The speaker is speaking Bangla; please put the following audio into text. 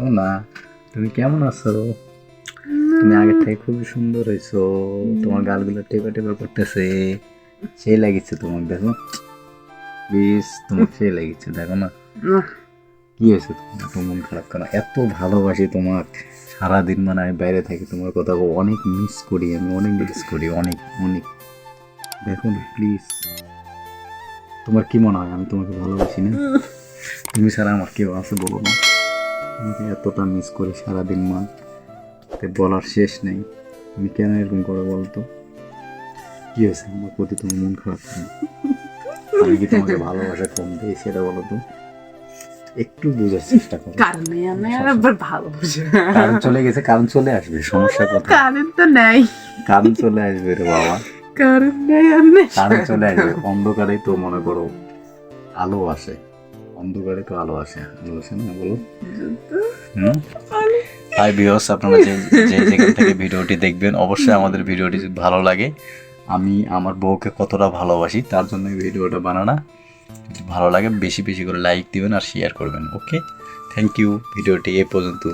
ও না তুমি কেমন আছো? তুমি আগের থেকে খুবই সুন্দর হয়েছো। তোমার গালগুলো টেপা টেপা করতেছে। সেই লাগিছে তোমার দেখো। প্লিজ তোমার সেই লাগিছে দেখো না। কি হয়েছে তোমার? মন খারাপ কেন? এত ভালোবাসি তোমার সারাদিন মানে আমি বাইরে থাকি তোমার কথা অনেক মিস করি আমি অনেক মিস করি অনেক অনেক। দেখো না প্লিজ তোমার কি মনে হয় আমি তোমাকে ভালোবাসি না? তুমি ছাড়া আমার কেউ আছে বলো না। তোমাকে এতটা মিস করি সারাদিন মা। তে বলার শেষ নেই। তুমি কেন এরকম করে বলতো? কি হয়েছে? আমার প্রতি তোমার মন খারাপ আমি কি তোমাকে ভালোবাসা কম দিই সেটা বলো তো? একটু বোঝার চেষ্টা করো। কারণে আমি আবার ভালো বুঝি কারণ চলে গেছে কারণ চলে আসবে সমস্যা কোথায় কারণ তো নাই। কারণ চলে আসবে রে বাবা। কারণ নাই আর নেই। কারণ চলে আসবে অন্ধকারেই তো মনে করো আলো আসে। অন্ধকারে তো আলো আছে আলো আসে না? বলো। হাই বিহস আপনারা যে যে যেখান থেকে ভিডিওটি দেখবেন অবশ্যই আমাদের ভিডিওটি ভালো লাগে আমি আমার বউকে কতটা ভালোবাসি তার জন্য এই ভিডিওটা বানানা। যদি ভালো লাগে বেশি বেশি করে লাইক দিবেন আর শেয়ার করবেন ওকে থ্যাংক ইউ ভিডিওটি এ পর্যন্ত।